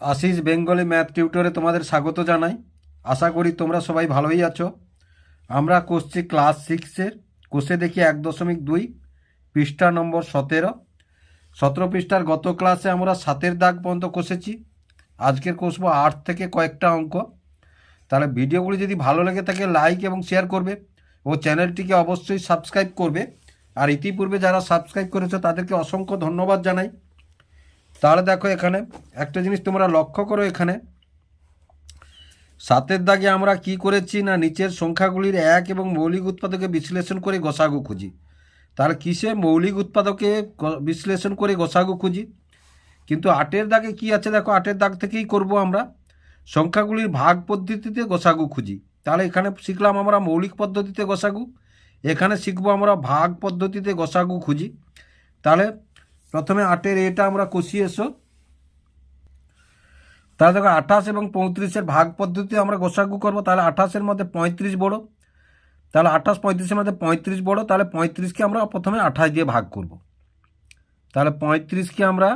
Ashis Bengali math টিউটরে তোমাদের স্বাগত জানাই। আশা করি তোমরা সবাই ভালোই আছো। আমরা করছি ক্লাস সিক্সের। কোষে দেখি এক দশমিক দুই, পৃষ্ঠা নম্বর সতেরো। সতেরো পৃষ্ঠার গত ক্লাসে আমরা সাতের দাগ পর্যন্ত কষেছি। আজকের কষবো আট থেকে কয়েকটা অঙ্ক। তাহলে ভিডিওগুলি যদি ভালো লেগে থাকে, লাইক এবং শেয়ার করবে ও চ্যানেলটিকে অবশ্যই সাবস্ক্রাইব করবে। আর ইতিপূর্বে যারা সাবস্ক্রাইব করেছ, তাদেরকে অসংখ্য ধন্যবাদ জানাই। তাহলে দেখো এখানে, একটা জিনিস তোমরা লক্ষ্য করো এখানে। সাতের দাগে আমরা কি করেছি না নিচের সংখ্যাগুলির এক এবং মৌলিক উৎপাদকে বিশ্লেষণ করে গোসাগু খুঁজি। তাহলে কিসে মৌলিক উৎপাদকে বিশ্লেষণ করে গোসাগু খুঁজি? কিন্তু আটের দাগে কি আছে দেখো, আটের দাগ থেকেই করব আমরা। সংখ্যাগুলির ভাগ পদ্ধতিতে গোসাগু খুঁজি। তাহলে এখানে শিখলাম আমরা মৌলিক পদ্ধতিতে গোসাগু। এখানে শিখব আমরা ভাগ পদ্ধতিতে গোসাগু খুঁজি। তাহলে প্রথমে আটের এটা আমরা কষিয়ে এসো। তাহলে দেখো আঠাশ এবং পঁয়ত্রিশের ভাগ পদ্ধতি আমরা গোসাগু করব, তাহলে আঠাশের মধ্যে পঁয়ত্রিশ বড়। তাহলে আঠাশ পঁয়ত্রিশের মধ্যে পঁয়ত্রিশ বড়, তাহলে পঁয়ত্রিশকে আমরা প্রথমে আঠাশ দিয়ে ভাগ করব। তাহলে পঁয়ত্রিশকে আমরা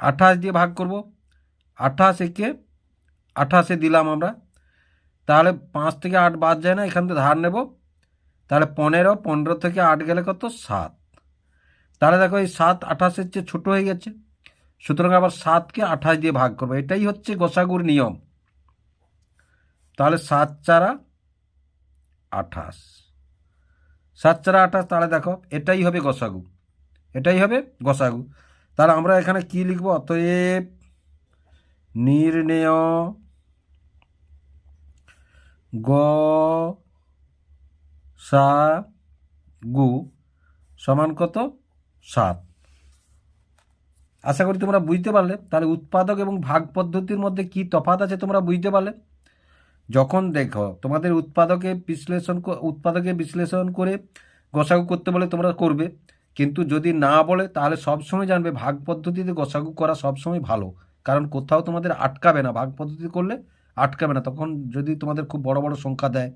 আঠাশ দিয়ে ভাগ করব। আঠাশ একে আঠাশে দিলাম আমরা। তাহলে পাঁচ থেকে আট বাদ যায় না, এখান থেকে ধার নেব। তাহলে পনেরো পনেরো থেকে আট গেলে কত? সাত। তাহলে দেখো এই সাত আঠাশের চেয়ে ছোটো হয়ে গেছে। সুতরাং আবার সাতকে আঠাশ দিয়ে ভাগ করব। এটাই হচ্ছে গোসাগুর নিয়ম। তাহলে সাত চারা আঠাশ। সাত চারা আঠাশ, তাহলে দেখো, এটাই হবে গোসাগু। এটাই হবে গোসাগু। তাহলে আমরা এখানে কি লিখব? অতএব নির্ণেয় গ সা গু সমান কত? সাত। আশা করি তোমরা বুঝতে পারলে। তাহলে উৎপাদক এবং ভাগ পদ্ধতির মধ্যে কি তফাৎ আছে তোমরা বুঝতে পারলে? যখন দেখো, তোমাদের উৎপাদকে বিশ্লেষণ উৎপাদকে বিশ্লেষণ করে গসাগু করতে বলে তোমরা করবে। কিন্তু যদি না বলে, তাহলে সবসময় জানবে ভাগ পদ্ধতিতে গোসাগু করা সবসময় ভালো। কারণ কোথাও তোমাদের আটকাবে না। ভাগ পদ্ধতি করলে আটকাবে না। তখন যদি তোমাদের খুব বড় বড় সংখ্যা দেয়,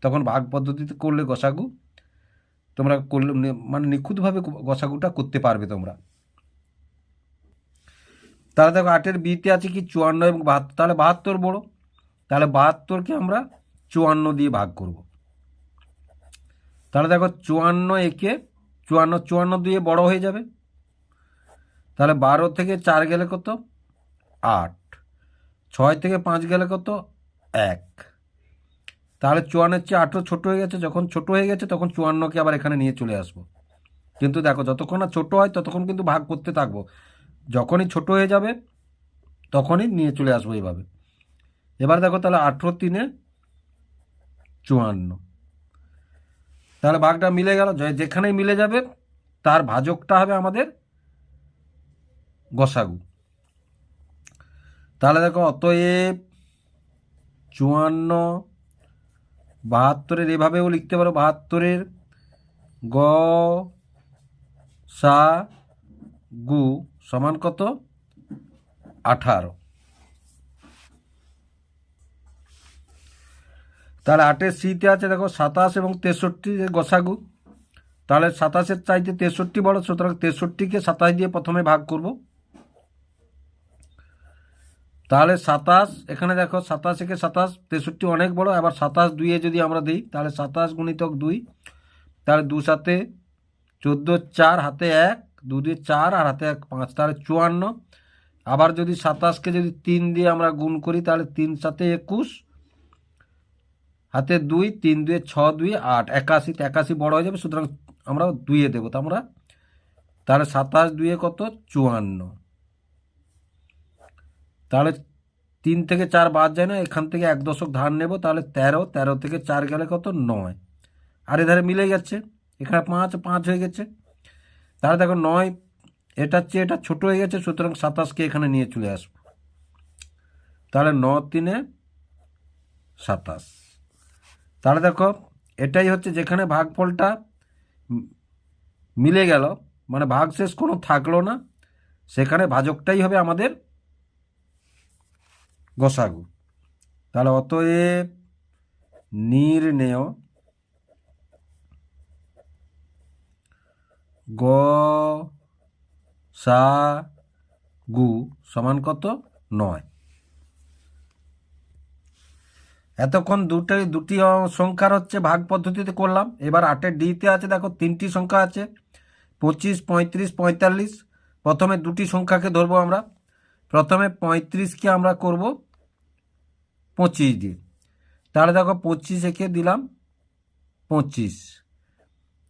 তখন ভাগ পদ্ধতিতে করলে গসাগু তোমরা করলে মানে নিখুঁতভাবে গসাগুটা করতে পারবে তোমরা। তাহলে দেখো আটের বিতে আছে কি চুয়ান্ন এবং বাহাত্তর। তাহলে বাহাত্তর বড়। তাহলে বাহাত্তরকে আমরা চুয়ান্ন দিয়ে ভাগ করব। তাহলে দেখো চুয়ান্ন একে চুয়ান্ন চুয়ান্ন দিয়ে বড় হয়ে যাবে। তাহলে বারো থেকে চার গেলে কত? আট। ছয় থেকে পাঁচ গেলে কত? এক। তাহলে চুয়ান্নের চেয়ে আঠেরো ছোটো হয়ে গেছে, যখন ছোট হয়ে গেছে, তখন চুয়ান্নকে আবার এখানে নিয়ে চলে আসব। কিন্তু দেখো, যতক্ষণ না ছোটো হয়, ততক্ষণ কিন্তু ভাগ করতে থাকব। যখনই ছোট হয়ে যাবে, তখনই নিয়ে চলে আসব এইভাবে। এবার দেখো তাহলে আঠেরো তিনে চুয়ান্ন। তাহলে ভাগটা মিলে গেল যেখানেই মিলে যাবে, তার ভাজকটা হবে আমাদের গসাগু। তাহলে দেখো, অতএব চুয়ান্ন বাহাত্তরের, এভাবেও লিখতে পারো, বাহাত্তরের গ, সা, গু সমান কত? আঠারো। তাহলে আটের সিতে আছে দেখো সাতাশ এবং তেষট্টি গসাগু। তাহলে সাতাশের চাইতে তেষট্টি বড়, সুতরাং তেষট্টিকে সাতাশ দিয়ে প্রথমে ভাগ করব। তাহলে সাতাশ, এখানে দেখো সাতাশ থেকে সাতাশ, তেষট্টি অনেক বড় আবার সাতাশ দুইয়ে যদি আমরা দিই, তাহলে সাতাশ গুণিতক দুই, তাহলে দু সাথে চোদ্দ চার, হাতে এক, দু দিয়ে চার, আর হাতে এক পাঁচ, তাহলে চুয়ান্ন। আবার যদি সাতাশকে যদি তিন দিয়ে আমরা গুণ করি, তাহলে তিন সাথে একুশ, হাতে দুই, তিন দুয়ে ছ দুই আট, একাশি একাশি বড় হয়ে যাবে, সুতরাং আমরা দুইয়ে দেবো, তো আমরা, তাহলে সাতাশ দুইয়ে কত? চুয়ান্ন। তাহলে তিন থেকে চার বাদ যায় না, এখান থেকে এক দশক ধার নেব, তাহলে তেরো তেরো থেকে চার গেলে কত? নয়। আর এধারে মিলে গেছে, এখানে পাঁচ পাঁচ হয়ে গেছে। তাহলে দেখো নয় এটার চেয়ে এটা ছোট হয়ে গেছে, সুতরাং সাতাশকে এখানে নিয়ে চলে আসব। তাহলে ন তিনে সাতাশ। তাহলে দেখো, এটাই হচ্ছে যেখানে ভাগফলটা মিলে গেল মানে ভাগশেষ কোনো থাকল না, সেখানে ভাজকটাই হবে আমাদের গসাগু। তাহলে অতএব নির্ণেয় গ সা গু সমান কত? নয়। এতক্ষণ দুটো, দুটি সংখ্যার হচ্ছে ভাগ পদ্ধতিতে করলাম। এবার আটের ডিতে আছে, দেখো তিনটি সংখ্যা আছে। পঁচিশ, পঁয়ত্রিশ, পঁয়তাল্লিশ। প্রথমে দুটি সংখ্যাকে ধরবো আমরা। প্রথমে পঁয়ত্রিশকে আমরা করব পঁচিশ দিয়ে। তাহলে দেখো পঁচিশ একে দিলাম পঁচিশ।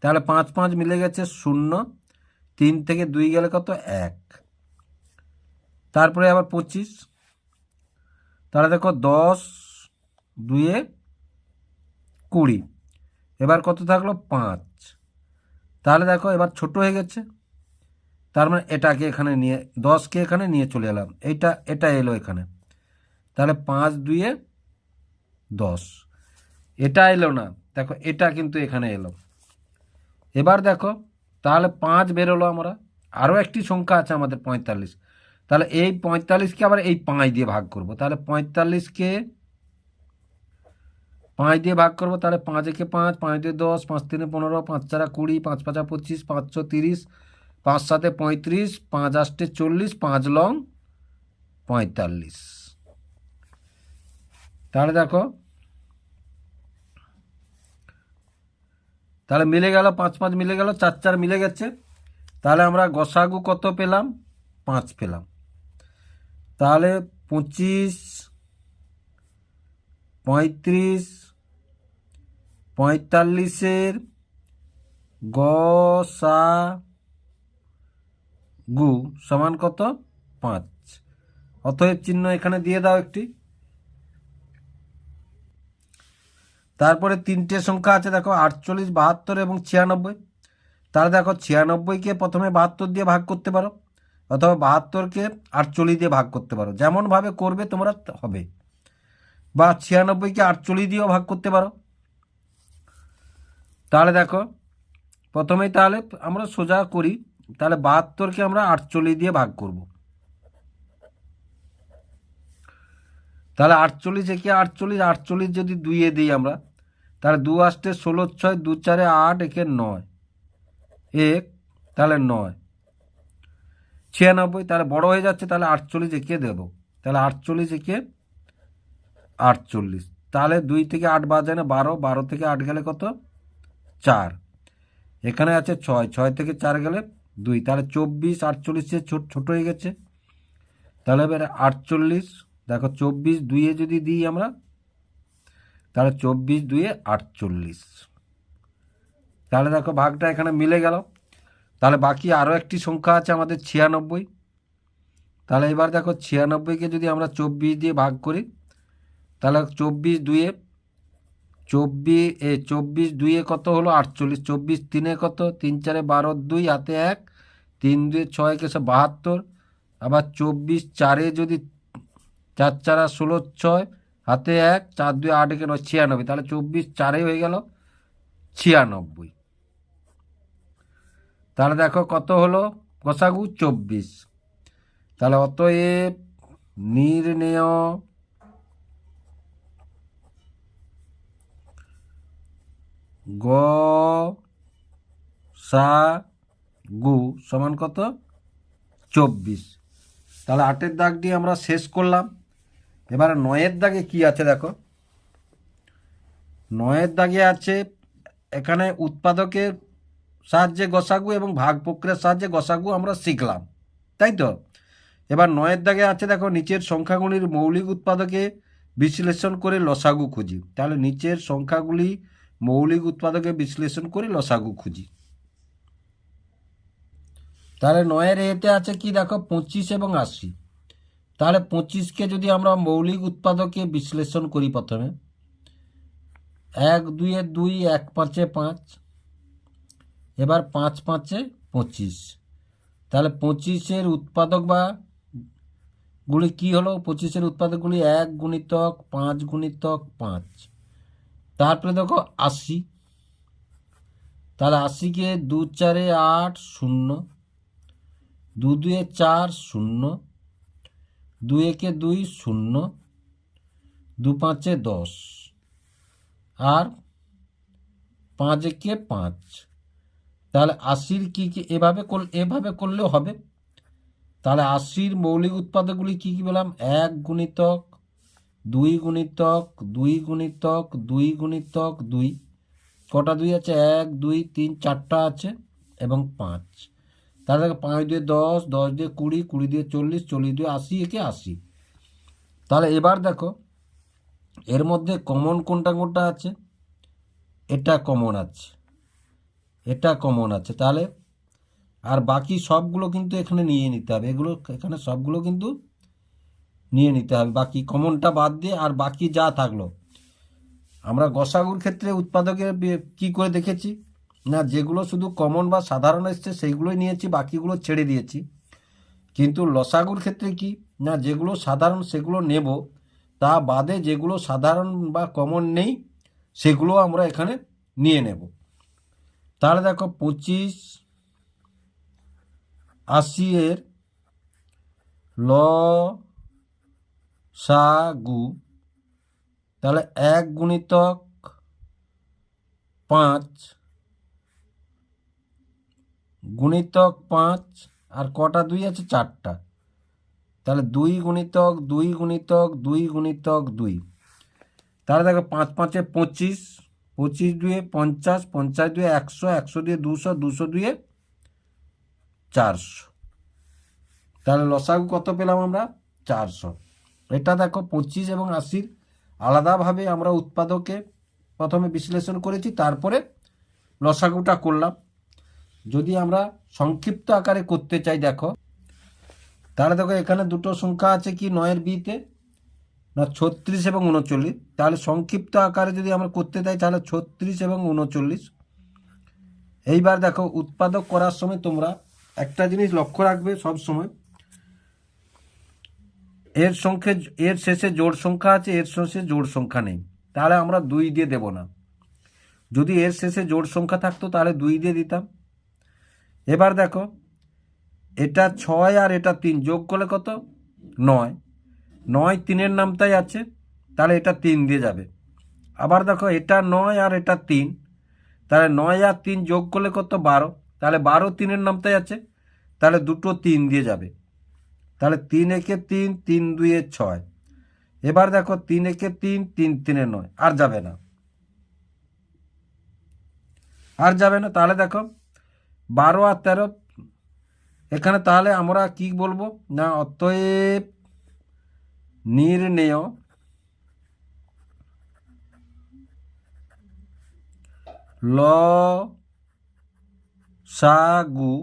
তাহলে পাঁচ পাঁচ মিলে গেছে শূন্য। তিন থেকে দুই গেলে কত? এক। তারপরে আবার পঁচিশ। তাহলে দেখো দশ দুয়ে কুড়ি। এবার কত থাকল? পাঁচ। তাহলে দেখো এবার ছোট হয়ে গেছে। তার মানে এটাকে এখানে নিয়ে, দশকে এখানে নিয়ে চলে এলাম। এইটা, এটা এলো এখানে। তাহলে পাঁচ দুয়ে দশ। এটা এলো না। দেখো, এটা কিন্তু এখানে এলো। এবার দেখো, তাহলে পাঁচ বেরোলো আমরা। আরও একটি সংখ্যা আছে আমাদের পঁয়তাল্লিশ। তাহলে এই পঁয়তাল্লিশকে আবার এই পাঁচ দিয়ে ভাগ করব। তাহলে পঁয়তাল্লিশকে পাঁচ দিয়ে ভাগ করব। তাহলে পাঁচ একে পাঁচ পাঁচ দিয়ে দশ, পাঁচ তিনে পনেরো, পাঁচ চারা কুড়ি, পাঁচ পাঁচা পঁচিশ, পাঁচশো তিরিশ পাঁচ সাতে পঁয়ত্রিশ, পাঁচ আষ্টে চল্লিশ, পাঁচ লং পঁয়তাল্লিশ। তাহলে দেখো, তাহলে মিলে গেল, পাঁচ পাঁচ মিলে গেল, চার চার মিলে গেছে। তাহলে আমরা গসাগু কত পেলাম? পাঁচ পেলাম। তাহলে পঁচিশ, পঁয়ত্রিশ, পঁয়তাল্লিশের গসা গু সমান কত? পাঁচ। অতএব চিহ্ন এখানে দিয়ে দাও একটি। তারপরে তিনটে সংখ্যা আছে, দেখো, আটচল্লিশ, বাহাত্তর এবং ছিয়ানব্বই। তাহলে দেখো, ছিয়ানব্বইকে প্রথমে বাহাত্তর দিয়ে ভাগ করতে পারো, অথবা বাহাত্তরকে আটচল্লিশ দিয়ে ভাগ করতে পারো। যেমনভাবে করবে, তোমরা হবে। বা ছিয়ানব্বইকে আটচল্লিশ দিয়েও ভাগ করতে পারো। তাহলে দেখো প্রথমেই তাহলে আমরা সোজা করি। তাহলে বাহাত্তরকে আমরা আটচল্লিশ দিয়ে ভাগ করব। তাহলে আটচল্লিশ একে আটচল্লিশ আটচল্লিশ যদি দুইয়ে দিই আমরা, তাহলে দু আষ্টে ষোলো ছয়, দু চারে আট একে নয়, এক, তাহলে নয়। ছিয়ানব্বই, তাহলে বড় হয়ে যাচ্ছে, তাহলে আটচল্লিশ একে দেবো। তাহলে আটচল্লিশ একে আটচল্লিশ, তাহলে দুই থেকে আট বাদ যায় না, বারো বারো থেকে আট গেলে কত? চার। এখানে আছে ছয় ছয় থেকে চার গেলে দুই। তাহলে চব্বিশ, আটচল্লিশে ছোট ছোট হয়ে গেছে। তাহলে এবার আটচল্লিশ, দেখো চব্বিশ দুইয়ে যদি দিই আমরা, তাহলে চব্বিশ দুইয়ে আটচল্লিশ। তাহলে দেখো ভাগটা এখানে মিলে গেল। তাহলে বাকি আরও একটি সংখ্যা আছে আমাদের ছিয়ানব্বই। তাহলে এবার দেখো ছিয়ানব্বইকে যদি আমরা চব্বিশ দিয়ে ভাগ করি, তাহলে চব্বিশ দুইয়ে, চব্বিশ, এ চব্বিশ দুইয়ে কত হলো আটচল্লিশ? চব্বিশ তিনে কত? তিন চারে বারো দুই, হাতে এক। তিন দুয়ে ছয় কেসে বাহাত্তর, আবার চব্বিশ চারে যদি চার চারা ষোলো ছয়, হাতে এক, চার দুই আট একে নয়, ছিয়ানব্বই। তাহলে চব্বিশ চারে হয়ে গেল ছিয়ানব্বই। তাহলে দেখো কত হলো? গোসাগু চব্বিশ। তাহলে অতএব নির্ণেয় গ সা গু সমান কত? চব্বিশ। তাহলে আটের দাগটি আমরা শেষ করলাম। এবার নয়ের দাগে কি আছে দেখো? নয়ের দাগে আছে এখানে উৎপাদকের সাহায্যে গসাগু এবং ভাগ প্রক্রিয়ার সাহায্যে গসাগু আমরা শিখলাম। তাই তো? এবার নয়ের দাগে আছে দেখো, নিচের সংখ্যাগুলির মৌলিক উৎপাদকে বিশ্লেষণ করে লসাগু খুঁজি। তাহলে নিচের সংখ্যাগুলি মৌলিক উৎপাদকে বিশ্লেষণ করে লসাগু খুঁজি। তাহলে নয়ের এতে আছে কি দেখো, পঁচিশ এবং আশি। তাহলে পঁচিশকে যদি আমরা মৌলিক উৎপাদকে বিশ্লেষণ করি প্রথমে, এক দুইয়ে দুই, এক পাঁচে পাঁচ, এবার পাঁচ পাঁচে পঁচিশ। তাহলে পঁচিশের উৎপাদক বা গুলি কি হলো? পঁচিশের উৎপাদকগুলি এক গুণিতক পাঁচ গুণিতক পাঁচ। তারপরে দেখো আশি। তাহলে আশিকে দু চারে আট শূন্য। দু দুয়ে চার শূন্য দু একে দুই শূন্য দু পাঁচে দশ, আর পাঁচ একে পাঁচ। তাহলে আশির কি কি এভাবে করলে এভাবে করলেও হবে। তাহলে আশির মৌলিক উৎপাদকগুলি কী কী পেলাম? এক গুণিতক, দুই গুণিতক দুই গুণিতক দুই গুণিতক, দুই। কটা দুই আছে? এক, দুই, তিন, চারটা আছে এবং পাঁচ। তাহলে দেখো পাঁচ দিয়ে দশ দশ দিয়ে কুড়ি কুড়ি দিয়ে চল্লিশ চল্লিশ দিয়ে আশি, একে আশি। তাহলে এবার দেখো, এর মধ্যে কমন কোনটা কোনটা আছে? এটা কমন আছে। এটা কমন আছে। তাহলে আর বাকি সবগুলো কিন্তু এখানে নিয়ে নিতে হবে। এগুলো এখানে সবগুলো কিন্তু নিয়ে নিতে হবে। বাকি কমনটা বাদ দিয়ে আর বাকি যা থাকল। আমরা গসাগুর ক্ষেত্রে উৎপাদকের কি করে দেখেছি? না, যেগুলো শুধু কমন বা সাধারণ এসছে, সেইগুলোই নিয়েছি, বাকিগুলো ছেড়ে দিয়েছি। কিন্তু লসাগুর ক্ষেত্রে কি? না, যেগুলো সাধারণ, সেগুলো নেব। তা বাদে যেগুলো সাধারণ বা কমন নেই, সেগুলো আমরা এখানে নিয়ে নেব। তাহলে দেখো, পঁচিশ, আশি এর ল সা গু তাহলে এক গুণিতক পাঁচ গুণিতক পাঁচ আর কটা দুই আছে চারটা। তাহলে দুই গুণিতক দুই গুণিতক দুই গুণিতক, দুই। তাহলে দেখো পাঁচ পাঁচে পঁচিশ পঁচিশ দুয়ে পঞ্চাশ পঞ্চাশ দুয়ে একশো একশো দিয়ে দুশো দুশো দুয়ে চারশো। তাহলে লসাগু কত পেলাম আমরা? চারশো। এটা দেখো পঁচিশ এবং আশির আলাদাভাবে আমরা উৎপাদকে প্রথমে বিশ্লেষণ করেছি, তারপরে লসাগুটা করলাম। যদি আমরা সংক্ষিপ্ত আকারে করতে চাই, দেখো। তাহলে দেখো, এখানে দুটো সংখ্যা আছে কি, নয়ের বিতে? না, ছত্রিশ এবং উনচল্লিশ। তাহলে সংক্ষিপ্ত আকারে যদি আমরা করতে চাই, তাহলে ছত্রিশ এবং উনচল্লিশ। এইবার দেখো, উৎপাদক করার সময় তোমরা একটা জিনিস লক্ষ্য রাখবে সব সময়। এর সংখ্যে, এর শেষে জোড় সংখ্যা আছে, এর শেষে জোড় সংখ্যা নেই। তাহলে আমরা দুই দিয়ে দেব না। যদি এর শেষে জোড় সংখ্যা থাকতো, তাহলে দুই দিয়ে দিতাম। এবার দেখো, এটা ছয় আর এটা তিন, যোগ করলে কত? নয়। নয় তিনের নামটাই আছে, তাহলে এটা তিন দিয়ে যাবে। আবার দেখো, এটা নয় আর এটা তিন, তাহলে নয় আর তিন যোগ করলে কত? বারো। তাহলে বারো তিনের নামটাই আছে, তাহলে দুটো তিন দিয়ে যাবে। তাহলে তিন একে তিন তিন দুয়ে ছয়। এবার দেখো, তিন একে তিন তিন তিনে নয়। আর যাবে না। আর যাবে না, তাহলে দেখো বারো আর তেরো। এখানে তাহলে আমরা কি বলব? না, অতএব নির্ণেয়। ল সাগু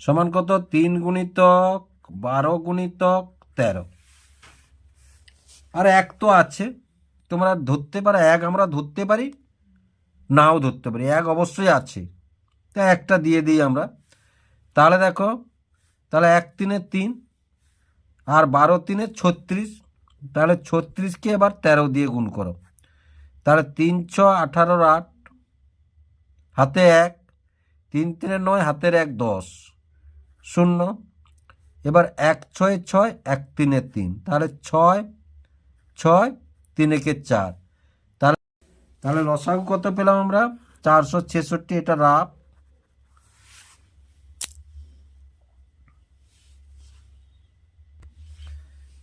সমান কত? তিন গুণিতক বারো গুণিতক তেরো। আর এক তো আছে। তোমরা ধরতে পারো, এক আমরা ধরতে পারি, নাও ধরতে পারি। এক অবশ্যই আছে। তা একটা দিয়ে দিই আমরা। তাহলে দেখো, তাহলে এক তিনে তিন আর বারো তিনে ছত্রিশ। তাহলে ছত্রিশকে এবার তেরো দিয়ে গুণ করো। তাহলে তিন ছ আঠারোর আট, হাতে এক, তিন তিনে নয়, হাতের এক দশ। শূন্য। এবার এক ছয় ছয়, এক তিনে তিন। তাহলে ছয় ছয়, তিনেকে চার। তাহলে তাহলে লসাগু কত পেলাম আমরা? চারশো ছেষট্টি, এটা রাফ।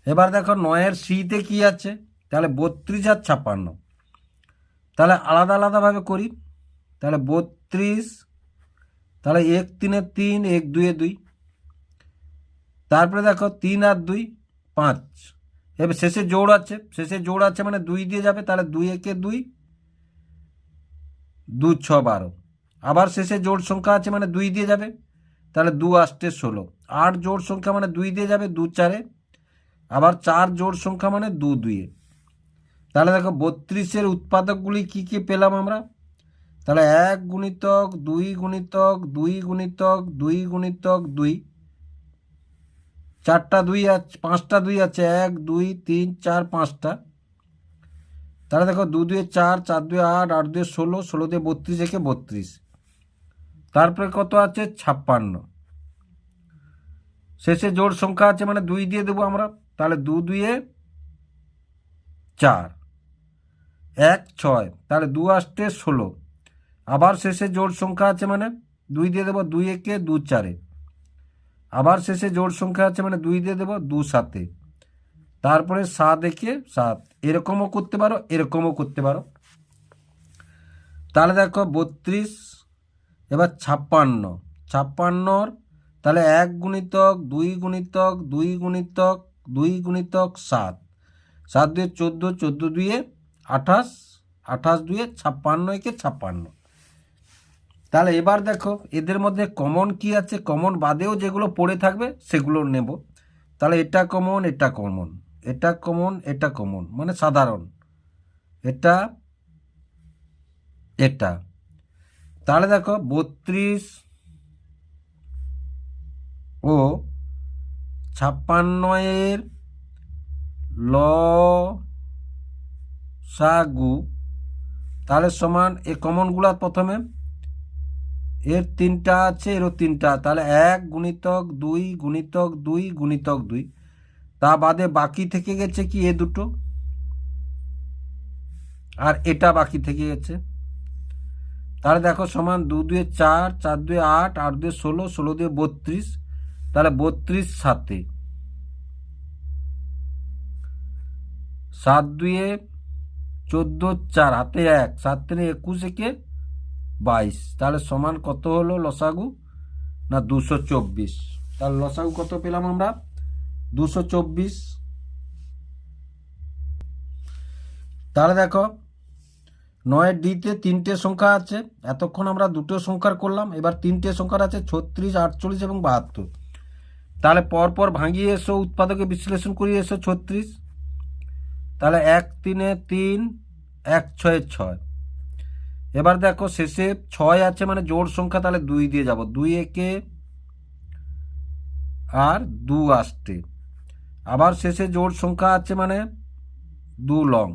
এবার দেখো নয়ের সিতে কি আছে? তাহলে বত্রিশ আর ছাপ্পান্ন। তাহলে আলাদা আলাদাভাবে করি। তাহলে বত্রিশ, তাহলে এক তিনে তিন, এক দুয়ে দুই। তারপরে দেখো তিন আর দুই, পাঁচ। এবার শেষে জোড় আছে। শেষে জোড় আছে মানে দুই দিয়ে যাবে, তাহলে দুই একে দুই, দু ছ বারো। আবার শেষে জোড় সংখ্যা আছে মানে দুই দিয়ে যাবে, তাহলে দু আষ্টে ষোলো। আট জোড় সংখ্যা মানে দুই দিয়ে যাবে দু চারে আবার চার জোড় সংখ্যা মানে দু দুইয়ে তাহলে দেখো বত্রিশের উৎপাদকগুলি কি কি পেলাম আমরা? তাহলে এক গুণিতক, দুই গুণিতক দুই গুণিতক দুই গুণিতক, দুই। চারটা দুই আছে পাঁচটা দুই আছে, এক, দুই, তিন, চার, পাঁচটা। তাহলে দেখো দু দুয়ে চার চার দুয়ে আট আট দুয়ে ষোলো ষোলো দিয়ে বত্রিশ, একে বত্রিশ। তারপরে কত আছে? ছাপ্পান্ন। শেষে জোড় সংখ্যা আছে মানে দুই দিয়ে দেবো আমরা। তাহলে দু দুয়ে চার। এক, ছয়। তাহলে দু আষ্টে ষোলো। আবার শেষে জোড় সংখ্যা আছে মানে দুই দিয়ে দেবো দুই একে দু চারে। আবার শেষে জোড় সংখ্যা আছে মানে দুই দিয়ে দেবো দু সাতে। তারপরে সাত একে সাত। এরকমও করতে পারো, এরকমও করতে পারো। তাহলে দেখো বত্রিশ, এবার ছাপ্পান্ন। ছাপ্পান্নর তাহলে এক গুণিতক, দুই গুণিতক দুই গুণিতক দুই গুণিতক সাত। সাত দুয়ে চোদ্দ চোদ্দ দুয়ে আঠাশ আঠাশ দুয়ে ছাপ্পান্ন একে ছাপ্পান্ন। তাহলে এবার দেখো, এদের মধ্যে কমন কি আছে? কমন বাদেও যেগুলো পড়ে থাকবে, সেগুলো নেব। তাহলে এটা কমন এটা কমন এটা কমন এটা কমন মানে সাধারণ। এটা এটা। তাহলে দেখো, বত্রিশ ও ছাপ্পান্ন এর ল সাগু তাহলে সমান এই কমনগুলা প্রথমে। এর তিনটা আছে, এরও তিনটা। তাহলে এক গুণিতক দুই গুণিতক দুই গুণিতক দুই। তা বাদে বাকি থেকে গেছে কি এ দুটো? আর এটা বাকি থেকে গেছে। তাহলে দেখো সমান দু দুয়ে চার চার দুয়ে আট আট দুয়ে ষোলো ষোলো দুয়ে বত্রিশ। তাহলে বত্রিশ সাতে। সাত দুয়ে চোদ্দ চার, হাতে এক, সাত তিনে একুশ একে বাইশ। তাহলে সমান কত হলো লসাগু? না, দুশো চব্বিশ। তাহলে লসাগু কত পেলাম আমরা? দুশো চব্বিশ। তাহলে দেখো নয়ের ডিতে তিনটে সংখ্যা আছে। এতক্ষণ আমরা দুটো সংখ্যার করলাম। এবার তিনটে সংখ্যার আছে ছত্রিশ, আটচল্লিশ এবং বাহাত্তর। তাহলে পরপর ভাঙিয়ে এসো, উৎপাদকে বিশ্লেষণ করিয়ে এসো, ছত্রিশ। তাহলে এক তিনে তিন, এক ছয়ে ছয়। এবার দেখো শেষে ছয় আছে মানে জোড় সংখ্যা, তাহলে দুই দিয়ে যাব। দুই একে আর দু আসতে আবার শেষে জোড় সংখ্যা আছে মানে দু লং।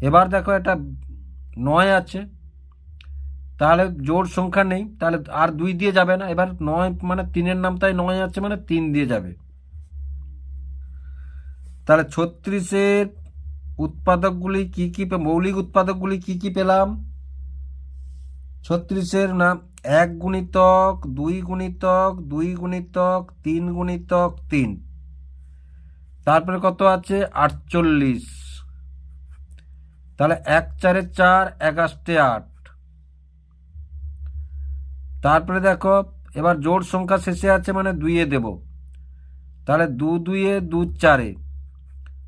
এবার দেখো এটা নয় আছে। তাহলে জোর সংখ্যা নেই, তাহলে আর দুই দিয়ে যাবে না। এবার নয় মানে তিনের নাম, তাই নয় আছে মানে তিন দিয়ে যাবে। তাহলে ছত্রিশের উৎপাদকগুলি কি কি মৌলিক উৎপাদকগুলি কি কি পেলাম? ছত্রিশের নাম এক গুণিতক, দুই গুণিতক দুই গুণিতক, তিন গুণিতক, তিন। তারপরে কত আছে? আটচল্লিশ। তাহলে এক চারে চার এক আষ্টে আট। তারপরে দেখো, এবার জোড় সংখ্যা শেষে আছে মানে দুইয়ে দেব। তাহলে দু দুইয়ে দু চারে।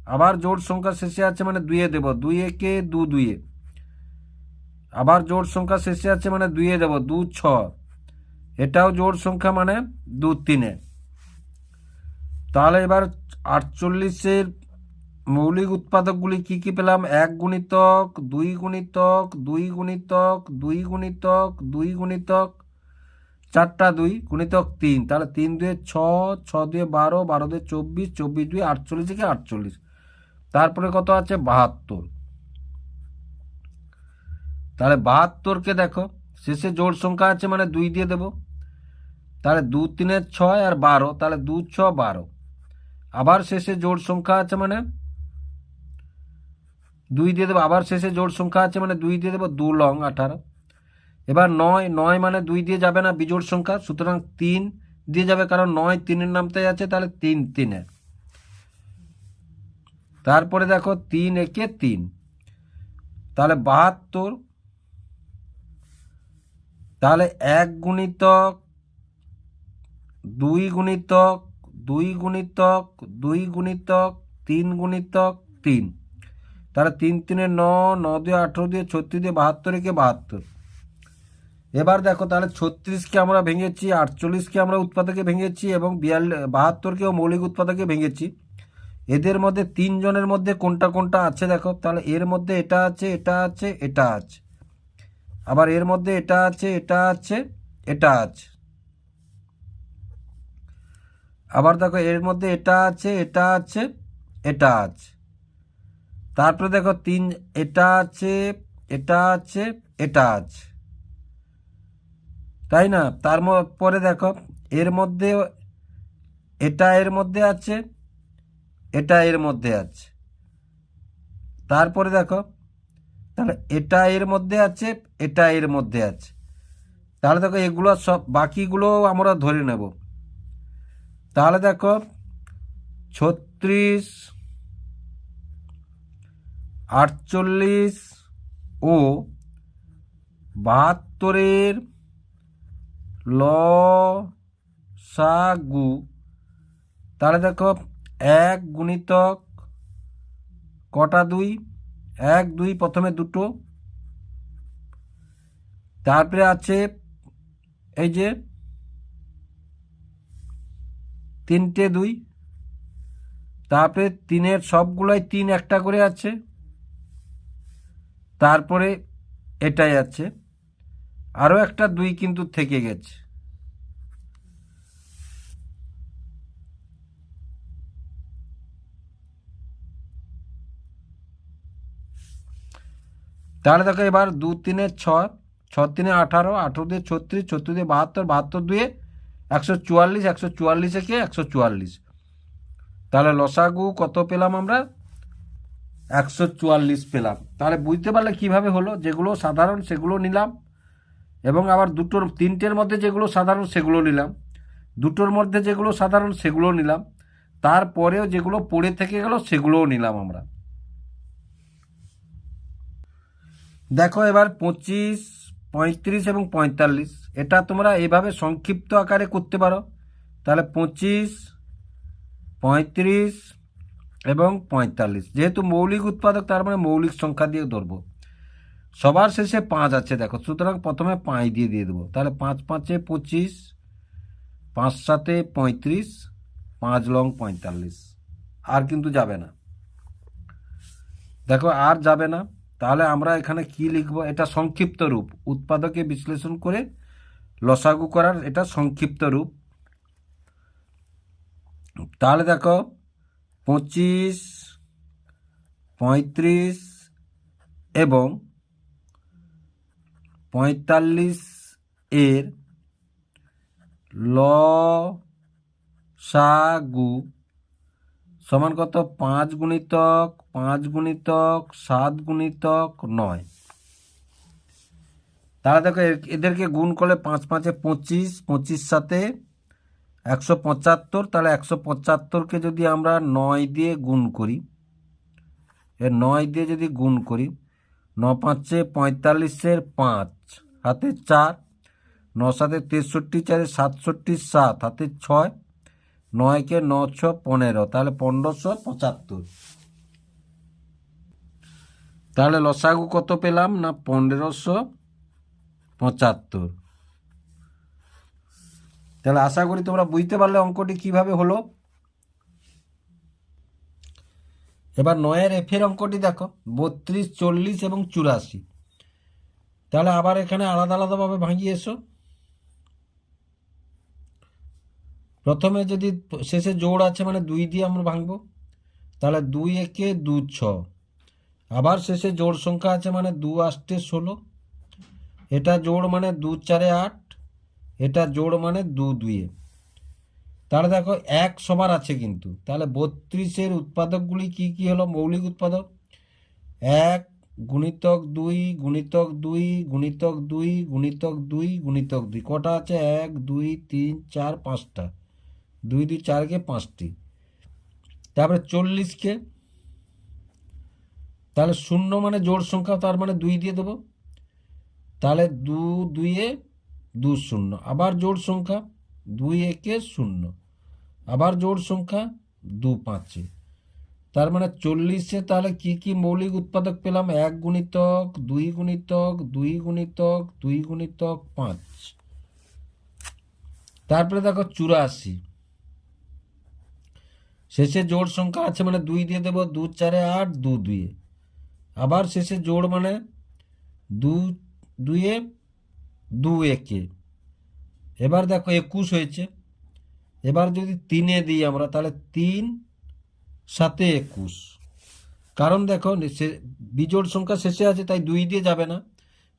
আবার জোড় সংখ্যা শেষে আছে মানে দুইয়ে দেব। দুই একে দু দুইয়ে। আবার জোড় সংখ্যা শেষে আছে মানে দুইয়ে দেব, দু ছ। এটাও জোড় সংখ্যা মানে দু তিনে। তাহলে এবার আটচল্লিশের মৌলিক উৎপাদকগুলি কি কি পেলাম? এক গুণিতক, দুই গুণিতক দুই গুণিতক দুই গুণিতক দুই গুণিতক চারটা দুই গুণিতক তিন, তাহলে তিন দুয়ে ছ ছ দুয়ে বারো বারো দুয়ে চব্বিশ চব্বিশ দুয়ে আটচল্লিশ থেকে আটচল্লিশ। তারপরে কত আছে? বাহাত্তর। তাহলে বাহাত্তরকে দেখো, শেষে জোড় সংখ্যা আছে মানে দুই দিয়ে দেব। তাহলে দু তিনের ছয় আর বারো, তাহলে দু ছ বারো। আবার শেষে জোড় সংখ্যা আছে মানে দুই দিয়ে দেবো, আবার শেষে জোড় সংখ্যা আছে মানে দুই দিয়ে দেবো দু লং আঠারো। এবার নয় নয় মানে দুই দিয়ে যাবে না বিজোড় সংখ্যা, সুতরাং তিন দিয়ে যাবে কারণ নয় তিনের নামটাই আছে, তাহলে তিন তিনে তারপরে দেখো তিন একে তিন। তাহলে বাহাত্তর, তাহলে এক গুণিতক দুই গুণিতক দুই গুণিতক দুই গুণিতক, তিন গুণিতক, তিন। তাহলে তিন তিনে ন ন দিয়ে আঠেরো দিয়ে ছত্রিশ দিয়ে বাহাত্তর একে বাহাত্তর। এবার দেখো তাহলে ছত্রিশকে আমরা ভেঙেছি, আটচল্লিশকে আমরা উৎপাদকে ভেঙেছি এবং বিয়াল্লিশ বাহাত্তরকেও মৌলিক উৎপাদকে ভেঙেছি। এদের মধ্যে তিনজনের মধ্যে কোনটা কোনটা আছে দেখো, তাহলে এর মধ্যে এটা আছে এটা আছে এটা আছে। আবার এর মধ্যে এটা আছে এটা আছে এটা আছে। আবার দেখো এর মধ্যে এটা আছে এটা আছে এটা আছে। তারপরে দেখো তিন, এটা আছে এটা আছে এটা আছে। তাই না? তার পরে দেখো, এর মধ্যে, এটা এর মধ্যে আছে, এটা এর মধ্যে আছে। তারপরে দেখো, তাহলে এটা এর মধ্যে আছে, এটা এর মধ্যে আছে। তাহলে দেখো, এগুলো সব, বাকিগুলো আমরা ধরে নেব। তাহলে দেখো, ছত্রিশ, আটচল্লিশ ও বাহাত্তরের ল সাগু তাহলে দেখো, এক গুণিতক কটা দুই? এক, দুই, প্রথমে দুটো। তারপরে আছে, এই যে, তিনটে দুই। তারপরে তিনের সবগুলোই তিন একটা করে আছে। তারপরে এটাই আছে। আরও একটা দুই কিন্তু থেকে গেছে। তাহলে দেখো এবার দু তিনে ছয় ছ তিনে আঠারো, আঠেরো দিয়ে ছত্রিশ ছত্রিশ দিয়ে বাহাত্তর বাহাত্তর দুয়ে একশো চুয়াল্লিশ, একশো চুয়াল্লিশে কে? একশো চুয়াল্লিশ। তাহলে লসাগু কত পেলাম আমরা? একশো চুয়াল্লিশ পেলাম। তাহলে বুঝতে পারলে কীভাবে হলো? যেগুলো সাধারণ সেগুলো নিলাম। এবং আবার দুটোর, তিনটের মধ্যে যেগুলো সাধারণ সেগুলো নিলাম। দুটোর মধ্যে যেগুলো সাধারণ সেগুলো নিলাম। তারপরেও যেগুলো পড়ে থেকে গেল সেগুলোও নিলাম আমরা। দেখো এবার পঁচিশ, পঁয়ত্রিশ এবং পঁয়তাল্লিশ। এটা তোমরা এভাবে সংক্ষিপ্ত আকারে করতে পারো। তাহলে পঁচিশ, পঁয়ত্রিশ এবং পঁয়তাল্লিশ। যেহেতু মৌলিক উৎপাদক, তার মানে মৌলিক সংখ্যা দিয়ে ধরবো। সবার শেষে পাঁচ আছে, দেখো। সুতরাং প্রথমে পাঁচ দিয়ে দিয়ে দেবো। তাহলে পাঁচ পাঁচে পঁচিশ, পাঁচ সাতে পঁয়ত্রিশ, পাঁচ লং পঁয়তাল্লিশ। আর কিন্তু যাবে না। দেখো, আর যাবে না। তাহলে আমরা এখানে কি লিখব? এটা সংক্ষিপ্ত রূপ। উৎপাদকে বিশ্লেষণ করে লসাগু করার এটা সংক্ষিপ্ত রূপ। তাহলে দেখো, পঁচিশ, পঁয়ত্রিশ এবং পঁয়তাল্লিশ এর ল সাগু সমান কত? পাঁচ গুণিতক পাঁচ গুণিতক, সাত গুণিতক নয়। তাহলে দেখো এ- এদেরকে গুণ করলে পাঁচ পাঁচে পঁচিশ পঁচিশ সাথে একশো পঁচাত্তর, তাহলে একশো পঁচাত্তরকে যদি আমরা নয় দিয়ে গুণ করি এর নয় দিয়ে যদি গুণ করি ন পাঁচে পঁয়তাল্লিশের পাঁচ, হাতে চার ন সাথে তেষট্টি, চারে সাতষট্টি, সাত, হাতে ছয় নয়কে নশো পনেরো, তাহলে পনেরোশো পঁচাত্তর। তাহলে লসাগু কত পেলাম না পনেরোশো পঁচাত্তর? তাহলে আশা করি তোমরা বুঝতে পারলে অঙ্কটি কীভাবে হলো। এবার নয়ের এফের অঙ্কটি দেখো। বত্রিশ, চল্লিশ এবং চুরাশি। তাহলে আবার এখানে আলাদা আলাদাভাবে ভাঙিয়ে এসো। প্রথমে যদি শেষে জোড় আছে মানে দুই দিয়ে আমরা ভাঙবো। তাহলে দুই একে দু ছ আবার শেষে জোড় সংখ্যা আছে মানে দু আষ্টে ষোলো। এটা জোড় মানে দু চারে আট। এটা জোড় মানে দু দুইয়ে তাহলে দেখো এক সবার আছে কিন্তু। তাহলে বত্রিশের উৎপাদকগুলি কি কি হলো? মৌলিক উৎপাদক। এক গুণিতক দুই গুণিতক দুই গুণিতক দুই গুণিতক দুই গুণিতক দুই। কটা আছে? এক, দুই, তিন, চার, পাঁচটা। দুই দুই, চারকে পাঁচটি। তারপরে চল্লিশকে। তাহলে শূন্য মানে জোড় সংখ্যা, তার মানে দুই দিয়ে দেবো। তাহলে দু, দুইয়ে দু শূন্য। আবার জোড় সংখ্যা দুই একে শূন্য। আবার জোড় সংখ্যা দু পাঁচে তার মানে চল্লিশে তাহলে কি কি মৌলিক উৎপাদক পেলাম? এক গুণিতক, দুই গুণিতক দুই গুণিতক দুই গুণিতক, পাঁচ। তারপরে দেখো চুরাশি। শেষে জোড় সংখ্যা আছে মানে দুই দিয়ে দেবো, দু চারে আট, দু দুইয়ে আবার শেষে জোড় মানে দু দুইয়ে দু একে। এবার দেখো একুশ হয়েছে। এবার যদি তিনে দিই আমরা, তাহলে তিন সাথে একুশ। কারণ দেখো, সে- বিজোড় সংখ্যা শেষে আছে, তাই দুই দিয়ে যাবে না।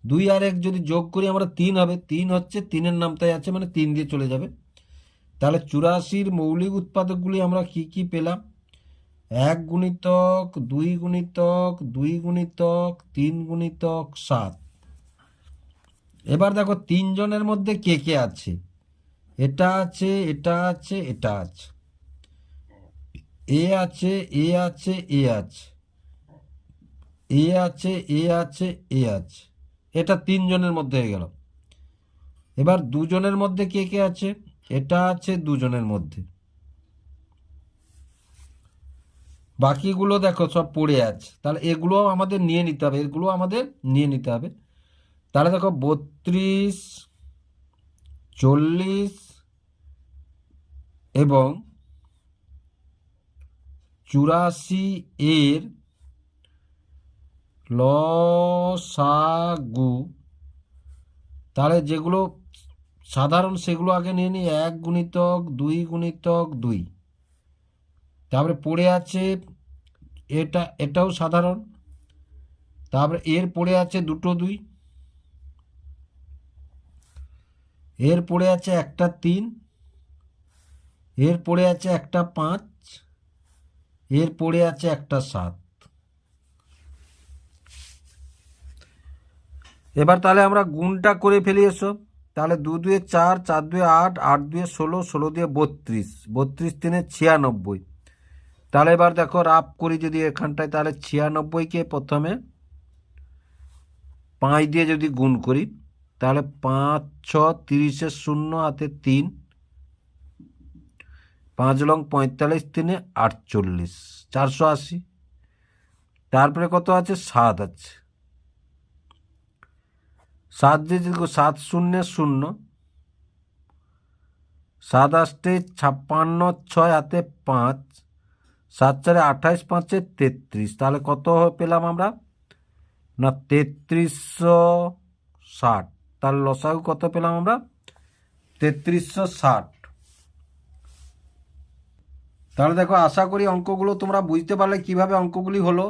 দুই আর এক যদি যোগ করি, আমরা তিন হবে। তিন হচ্ছে তিনের নাম, তাই আছে মানে তিন দিয়ে চলে যাবে। তাহলে চুরাশির মৌলিক উৎপাদকগুলি আমরা কি কি পেলাম? এক গুণিতক, দুই গুণিতক দুই গুণিতক, তিন গুণিতক, সাত। এবার দেখো, তিনজনের মধ্যে কে কে আছে? এটা আছে এটা আছে এটা আছে। এ আছে এ আছে এ আছে। এ আছে এ আছে এ আছে। এটা তিনজনের মধ্যে হয়ে গেল। এবার দুজনের মধ্যে কে কে আছে? এটা আছে দুজনের মধ্যে। বাকিগুলো দেখো, সব পড়ে আছে। তাহলে এগুলো আমাদের নিয়ে নিতে হবে, এগুলো আমাদের নিয়ে নিতে হবে। তাহলে দেখো, বত্রিশ, চল্লিশ এবং চুরাশি এর লসাগু। তাহলে যেগুলো সাধারণ, সেগুলো আগে নিয়ে নিই। এক গুণিতক দুই গুণিতক দুই। তারপরে পড়ে আছে এটা, এটাও সাধারণ। তারপরে এর পড়ে আছে দুটো দুই। এর পড়ে আছে একটা তিন। এর পড়ে আছে একটা পাঁচ, এর পড়ে আছে একটা সাত। এবার তাহলে আমরা গুণটা করে ফেলি এসো। তাহলে দু দুয়ে চার চার দুয়ে আট আট দুয়ে ষোলো ষোলো দিয়ে বত্রিশ বত্রিশ তিনে ছিয়ানব্বই। তাহলে এবার দেখো রাপ করি যদি এখানটায়, তাহলে ছিয়ানব্বইকে প্রথমে পাঁচ দিয়ে যদি গুণ করি, তাহলে পাঁচ, ছ তিরিশের শূন্য, হাতে তিন পাঁচ লং পঁয়তাল্লিশ তিনে আটচল্লিশ, চারশো আশি। তারপরে কত আছে? সাত আছে। সাত দিয়ে সাত শূন্য শূন্য। সাত আষ্টে ছাপ্পান্ন, ছয় হাতে পাঁচ। সাত চারে আঠাইশ, পাঁচে তেত্রিশ। তাহলে কত পেলাম আমরা? না, তেত্রিশশো ষাট। তাহলে লসাগু কত পেলাম আমরা? তেত্রিশশো ষাট। তাহলে দেখো আশা করি অঙ্কগুলো তোমরা বুঝতে পারলে কীভাবে অঙ্কগুলি হলো।